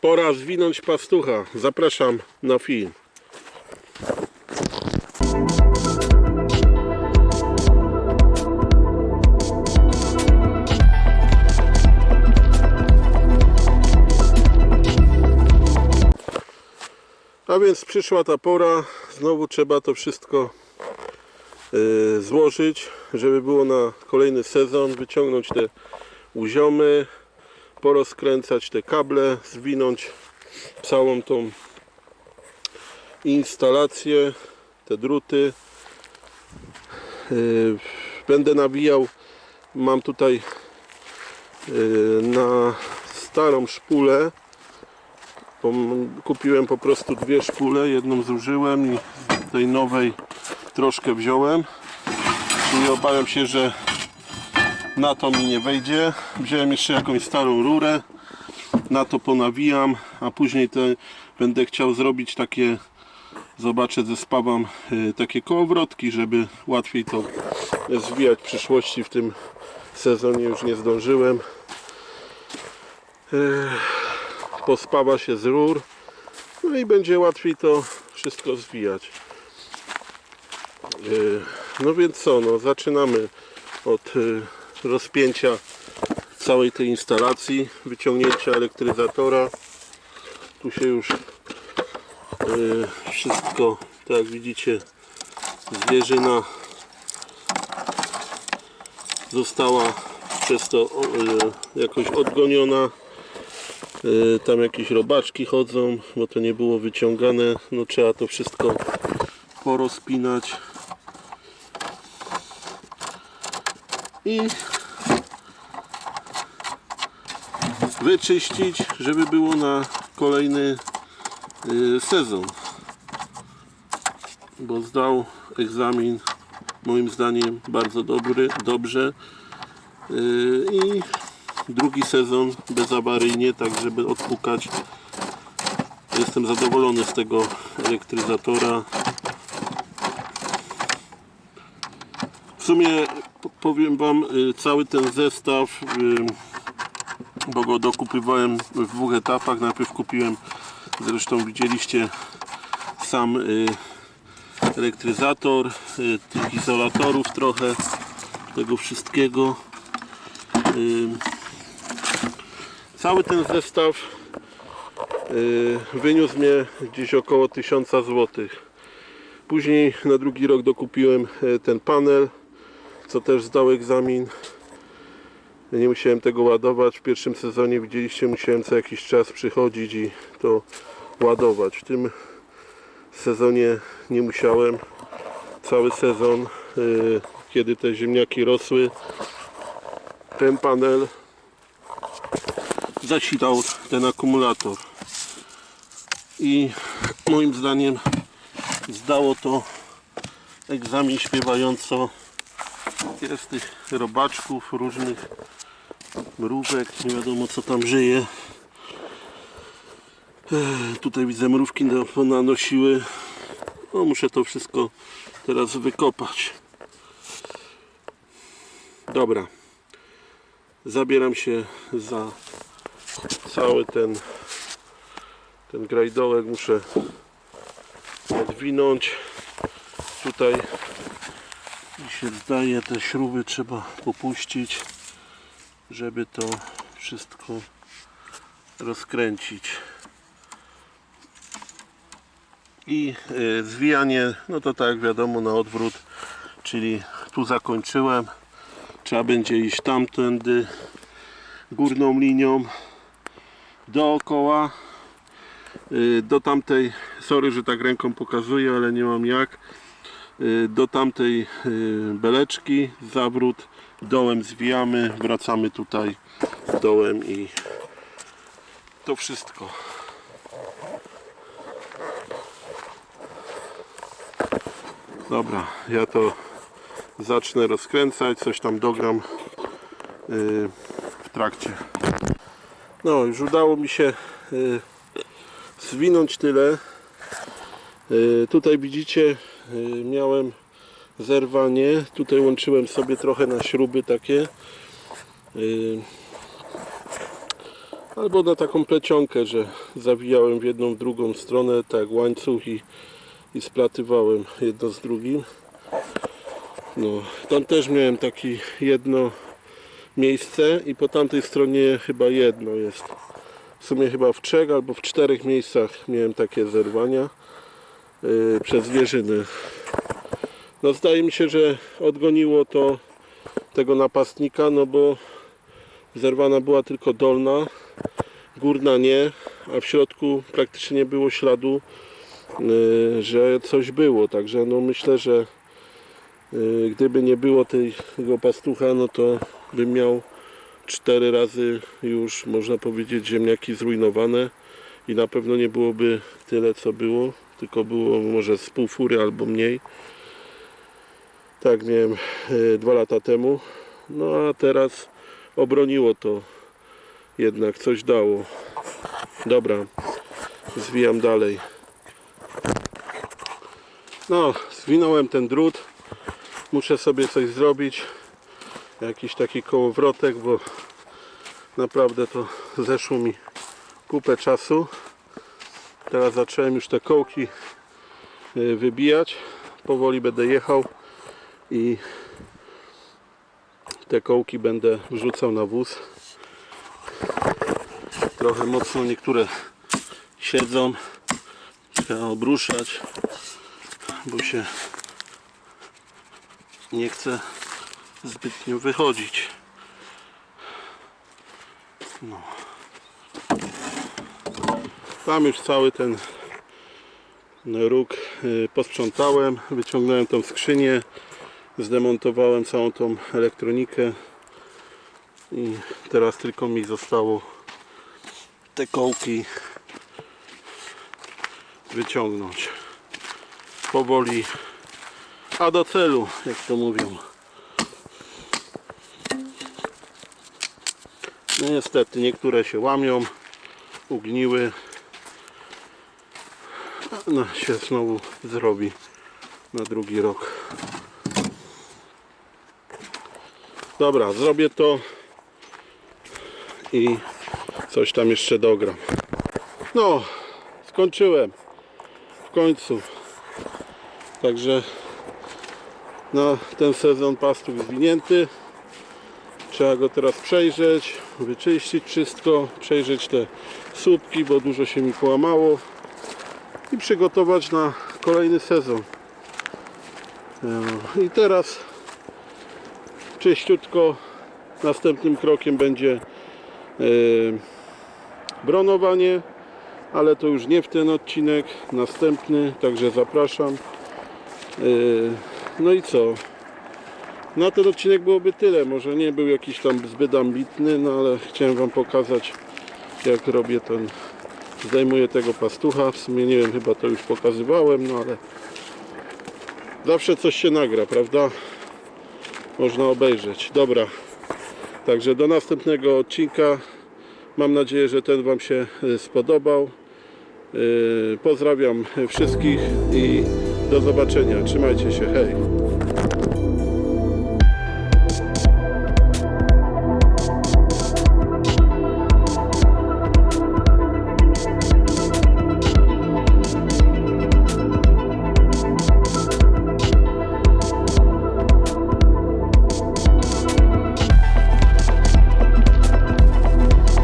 Pora zwinąć pastucha. Zapraszam na film. A więc przyszła ta pora, znowu trzeba to wszystko y, złożyć, żeby było na kolejny sezon, wyciągnąć te uziomy, porozkręcać te kable, zwinąć całą tą instalację, te druty. Y, Będę nawijał, mam tutaj y, na starą szpulę Kupiłem po prostu dwie szpule, jedną zużyłem i tej nowej troszkę wziąłem. Czyli obawiam się, że na to mi nie wejdzie. Wziąłem jeszcze jakąś starą rurę, na to ponawijam, a później te będę chciał zrobić takie, zobaczę, zespawam y, takie kołowrotki, żeby łatwiej to zwijać w przyszłości. W tym sezonie już nie zdążyłem pospawa się z rur no i będzie łatwiej to wszystko zwijać Yy, no więc co no zaczynamy od yy, rozpięcia całej tej instalacji wyciągnięcia elektryzatora tu się już yy, wszystko tak jak widzicie zwierzyna została przez to yy, jakoś odgoniona Y, Tam jakieś robaczki chodzą, bo to nie było wyciągane. No trzeba to wszystko porozpinać. I wyczyścić, żeby było na kolejny y, sezon. Bo zdał egzamin moim zdaniem bardzo dobry, dobrze. Y, I drugi sezon bezawaryjnie, tak żeby odpukać. Jestem zadowolony z tego elektryzatora. W sumie powiem Wam y, cały ten zestaw, y, bo go dokupywałem w dwóch etapach. Najpierw kupiłem, zresztą widzieliście sam y, elektryzator, tych izolatorów trochę, tego wszystkiego. Cały ten zestaw wyniósł mnie gdzieś około 1000 zł. Później na drugi rok dokupiłem ten panel, co też zdał egzamin. Nie musiałem tego ładować. W pierwszym sezonie widzieliście, musiałem co jakiś czas przychodzić i to ładować. W tym sezonie nie musiałem. Cały sezon, y, kiedy te ziemniaki rosły, ten panel zasilał ten akumulator i moim zdaniem zdało to egzamin śpiewająco jest tych robaczków różnych mrówek nie wiadomo co tam żyje. Tutaj widzę mrówki na- nanosiły. No muszę to wszystko teraz wykopać. Dobra. Zabieram się za cały ten ten grajdołek. Muszę odwinąć. Tutaj mi się zdaje te śruby trzeba popuścić żeby to wszystko rozkręcić. I y, zwijanie no to tak wiadomo na odwrót czyli tu zakończyłem. Trzeba będzie iść tamtędy górną linią dookoła. Y, do tamtej sorry, że tak ręką pokazuję, ale nie mam jak do tamtej y, beleczki zawrót dołem zwijamy wracamy tutaj dołem i to wszystko dobra, ja to zacznę rozkręcać, coś tam dogram y, w trakcie. No, już udało mi się y, zwinąć tyle. Y, tutaj widzicie, y, miałem zerwanie. Tutaj łączyłem sobie trochę na śruby takie. Y, Albo na taką plecionkę, że zawijałem w jedną, w drugą stronę, tak łańcuch i, i splatywałem jedno z drugim. No, tam też miałem taki jedno miejsce i po tamtej stronie chyba jedno jest. W sumie chyba w trzech albo w czterech miejscach miałem takie zerwania yy, przez zwierzyny. No zdaje mi się, że odgoniło to tego napastnika, no bo zerwana była tylko dolna, górna nie, a w środku praktycznie nie było śladu, yy, że coś było. Także no myślę, że yy, gdyby nie było tego pastucha, no to bym miał cztery razy już, można powiedzieć, ziemniaki zrujnowane i na pewno nie byłoby tyle, co było, tylko było może z pół fury albo mniej. Tak miałem e, dwa lata temu. No a teraz obroniło to jednak coś dało. Dobra, zwijam dalej. No, zwinąłem ten drut. Muszę sobie coś zrobić. Jakiś taki kołowrotek, bo naprawdę to zeszło mi kupę czasu. Teraz zacząłem już te kołki e, wybijać. Powoli będę jechał i te kołki będę wrzucał na wóz. Trochę mocno niektóre siedzą. Trzeba obruszać, bo się nie chce zbytnio wychodzić. No. Tam już cały ten róg y, posprzątałem, wyciągnąłem tą skrzynię, zdemontowałem całą tą elektronikę i teraz tylko mi zostało te kołki wyciągnąć. Powoli a do celu jak to mówią. No niestety niektóre się łamią ugniły no się znowu zrobi na drugi rok. Dobra zrobię to i coś tam jeszcze dogram. No skończyłem w końcu. Także na ten sezon pastuch zwinięty. Trzeba go teraz przejrzeć wyczyścić wszystko przejrzeć te słupki bo dużo się mi połamało i przygotować na kolejny sezon. E, i teraz czyściutko następnym krokiem będzie e, bronowanie ale to już nie w ten odcinek następny także zapraszam. E, no i co? Na ten odcinek byłoby tyle. Może nie był jakiś tam zbyt ambitny no ale chciałem wam pokazać jak robię ten zdejmuję tego pastucha. W sumie nie wiem chyba to już pokazywałem no ale zawsze coś się nagra prawda? Można obejrzeć. Dobra. Także do następnego odcinka. Mam nadzieję, że ten wam się y, spodobał. Y, pozdrawiam wszystkich i do zobaczenia. Trzymajcie się, hej